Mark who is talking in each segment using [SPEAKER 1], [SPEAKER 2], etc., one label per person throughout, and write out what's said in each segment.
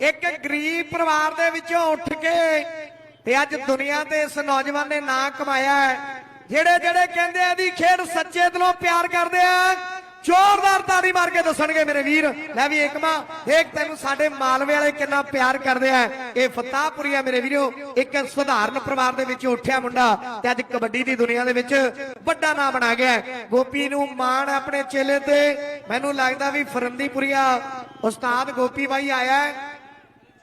[SPEAKER 1] ਇੱਕ ਗਰੀਬ ਪਰਿਵਾਰ ਦੇ ਵਿੱਚੋਂ ਉੱਠ ਕੇ ਤੇ ਅੱਜ ਦੁਨੀਆ ਤੇ ਇਸ ਨੌਜਵਾਨ ਨੇ ਨਾਂ ਕਮਾਇਆ ਜਿਹੜੇ ਜਿਹੜੇ ਕਹਿੰਦੇ ਆ ਦੀ ਖੇਡ ਸੱਚੇ ਦਿਲੋਂ ਪਿਆਰ ਕਰਦੇ ਆ, ਜ਼ੋਰਦਾਰ ਤਾੜੀ ਮਾਰ ਕੇ ਦੱਸਣਗੇ ਮੇਰੇ ਵੀਰ। ਲੈ ਵੀ ਏਕਮਾ ਦੇਖ ਤੈਨੂੰ ਸਾਡੇ ਮਾਲਵੇ ਵਾਲੇ ਕਿੰਨਾ ਪਿਆਰ ਕਰਦੇ ਆ। ਇਹ ਫਤਾਹਪੁਰੀਆ ਮੇਰੇ ਵੀਰੋ, ਇੱਕ ਸਧਾਰਨ ਪਰਿਵਾਰ ਦੇ ਵਿੱਚ ਉੱਠਿਆ ਮੁੰਡਾ ਤੇ ਅੱਜ ਕਬੱਡੀ ਦੀ ਦੁਨੀਆ ਦੇ ਵਿੱਚ ਵੱਡਾ ਨਾਮ ਬਣਾ ਗਿਆ ਗੋਪੀ ਨੂੰ ਮਾਣ ਆਪਣੇ ਚੇਲੇ ਤੇ। ਮੈਨੂੰ ਲੱਗਦਾ ਵੀ ਫਰੰਦੀਪੁਰੀਆ ਉਸਤਾਦ ਗੋਪੀ ਬਾਈ ਆਇਆ ਹੈ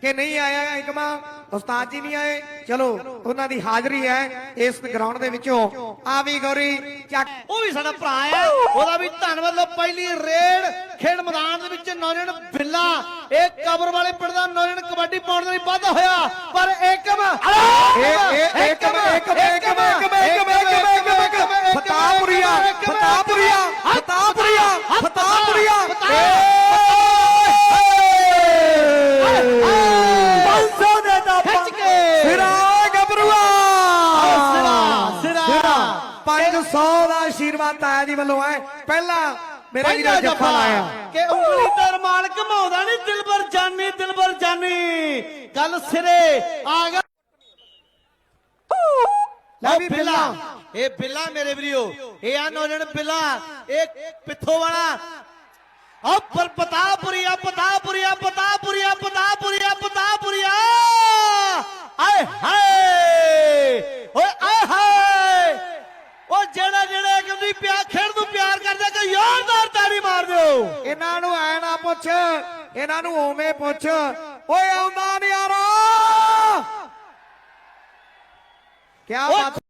[SPEAKER 1] ਕਿ ਨਹੀਂ ਆਇਆ ਇਕਮਾ ਉਸਤਾਦ ਜੀ ਨਹੀਂ ਆਏ ਚਲੋ ਉਹਨਾਂ ਦੀ ਹਾਜ਼ਰੀ ਹੈ ਇਸ ਗਰਾਊਂਡ ਦੇ ਵਿੱਚੋਂ ਆ ਵੀ ਗੌਰੀ ਚੱਕ
[SPEAKER 2] ਉਹ ਵੀ ਸਾਡਾ ਭਰਾ ਹੈ ਉਹਦਾ ਵੀ ਧੰਨਵਾਦ ਲੋ ਪਹਿਲੀ ਰੇਡ ਖੇਡ ਮੈਦਾਨ ਦੇ ਵਿੱਚ ਨੌਜਵਾਨ ਬਿੱਲਾ ਇਹ ਕਬਰ ਵਾਲੇ ਪਿੰਡ ਦਾ ਨੌਜਵਾਨ ਕਬੱਡੀ ਪਾਉਣ ਦੇ ਲਈ ਵਾਧਾ ਹੋਇਆ ਪਰ ਏਕਮ
[SPEAKER 1] ਏਕਮ ਏਕਮ ਏਕਮ ਏਕਮ ਏਕਮ ਏਕਮ ਫਤਾਹਪੁਰੀਆ ਫਤਾਹਪੁਰੀਆ ਫਤਾਹਪੁਰੀਆ ਫਤਾਹਪੁਰੀਆ ਪੰਸੋ ਦੇ ਦਾ
[SPEAKER 2] ਖਿੱਚ ਕੇ।
[SPEAKER 1] ਸਿਰਾ ਗੱਭਰੂਆ
[SPEAKER 2] ਸਿਰਾ, ਸਿਰਾ।
[SPEAKER 1] 500 ਦਾ ਆਸ਼ੀਰਵਾਦ ਤਾਇਆ ਜੀ ਵੱਲੋਂ ਹੈ। ਪਹਿਲਾ ਮੇਰੇ ਵੀਰੋ ਜੱਫਾ ਲਾਇਆ।
[SPEAKER 2] ਕਿ ਉਂਗਲੀ ਤੇ ਰਮਾਲ ਘਮਾਉਂਦਾ ਨਹੀਂ ਦਿਲਬਰ ਜਾਨੀ ਦਿਲਬਰ ਜਾਨੀ। ਗੱਲ ਸਿਰੇ ਆ ਗਿਆ।
[SPEAKER 1] ਲੈ ਵੀ
[SPEAKER 2] ਬਿੱਲਾ ਇਹ ਬਿੱਲਾ ਮੇਰੇ ਵੀਰੋ ਇਹ ਆ ਨੌਜਵਾਨ ਬਿੱਲਾ ਇਹ ਪਿੱਥੋਂ ਵਾਲਾ। ਆ ਪਰ ਪਤਾਪੁਰੀਆ ਪਤਾਪੁਰੀਆ ਪਤਾਪੁਰੀਆ ਪਤਾਪੁਰੀਆ ਪਤਾਪੁਰੀਆ ਆਏ ਹਾਏ ਓਏ ਆਏ ਹਾਏ ਉਹ ਜਿਹੜਾ ਜਿਹੜਾ ਕਹਿੰਦੀ ਪਿਆ ਖੇਡ ਨੂੰ ਪਿਆਰ ਕਰਦਾ ਕਿ ਯਾਰਦਾਰ ਤਾੜੀ ਮਾਰ ਦਿਓ
[SPEAKER 1] ਇਹਨਾਂ ਨੂੰ ਐ ਨਾ ਪੁੱਛ ਇਹਨਾਂ ਨੂੰ ਓਵੇਂ ਪੁੱਛ। ਓਏ ਆਉਂਦਾ ਨਿਆਰਾ। ਕੀ
[SPEAKER 2] ਓਏ
[SPEAKER 1] ਬਾਤ